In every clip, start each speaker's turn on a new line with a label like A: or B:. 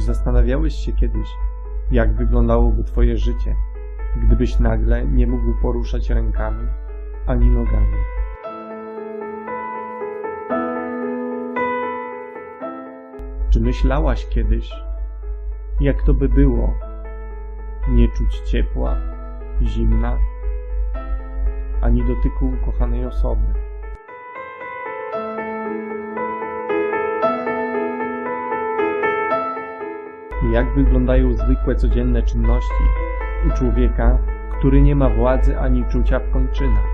A: zastanawiałeś się kiedyś, jak wyglądałoby Twoje życie, gdybyś nagle nie mógł poruszać rękami ani nogami? Czy myślałaś kiedyś, jak to by było nie czuć ciepła, zimna, ani dotyku ukochanej osoby? Jak wyglądają zwykłe codzienne czynności u człowieka, który nie ma władzy ani czucia w kończynach?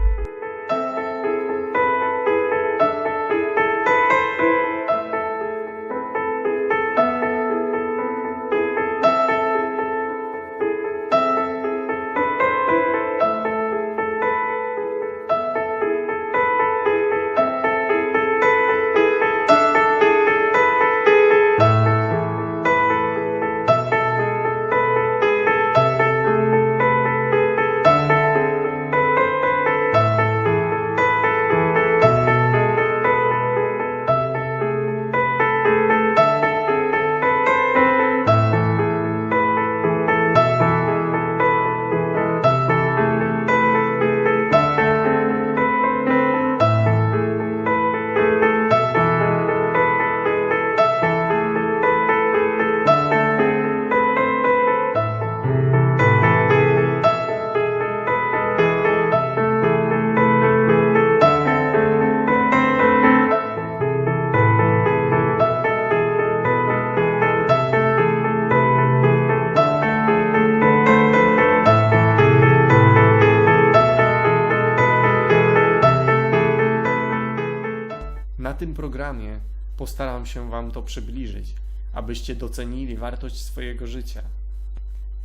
A: Tym programie postaram się Wam to przybliżyć, abyście docenili wartość swojego życia.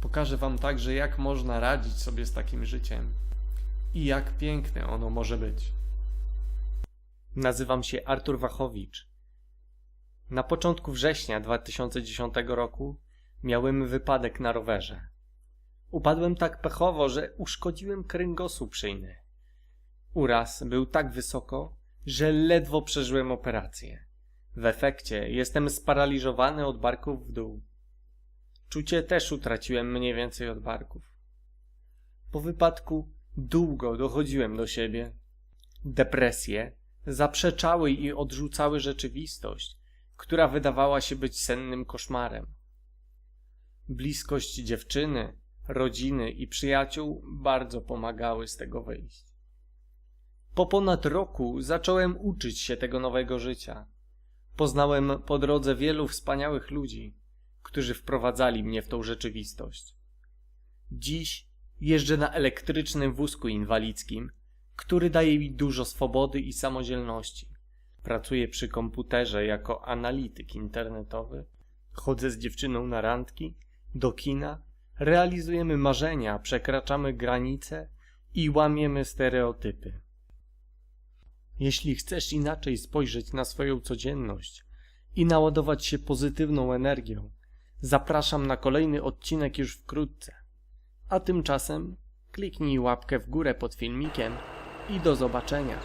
A: Pokażę Wam także, jak można radzić sobie z takim życiem i jak piękne ono może być. Nazywam się Artur Wachowicz. Na początku września 2010 roku miałem wypadek na rowerze. Upadłem tak pechowo, że uszkodziłem kręgosłup szyjny. Uraz był tak wysoko, że ledwo przeżyłem operację. W efekcie jestem sparaliżowany od barków w dół. Czucie też utraciłem mniej więcej od barków. Po wypadku długo dochodziłem do siebie. Depresje zaprzeczały i odrzucały rzeczywistość, która wydawała się być sennym koszmarem. Bliskość dziewczyny, rodziny i przyjaciół bardzo pomagały z tego wyjść. Po ponad roku zacząłem uczyć się tego nowego życia. Poznałem po drodze wielu wspaniałych ludzi, którzy wprowadzali mnie w tą rzeczywistość. Dziś jeżdżę na elektrycznym wózku inwalidzkim, który daje mi dużo swobody i samodzielności. Pracuję przy komputerze jako analityk internetowy. Chodzę z dziewczyną na randki, do kina, realizujemy marzenia, przekraczamy granice i łamiemy stereotypy. Jeśli chcesz inaczej spojrzeć na swoją codzienność i naładować się pozytywną energią, zapraszam na kolejny odcinek już wkrótce. A tymczasem kliknij łapkę w górę pod filmikiem i do zobaczenia.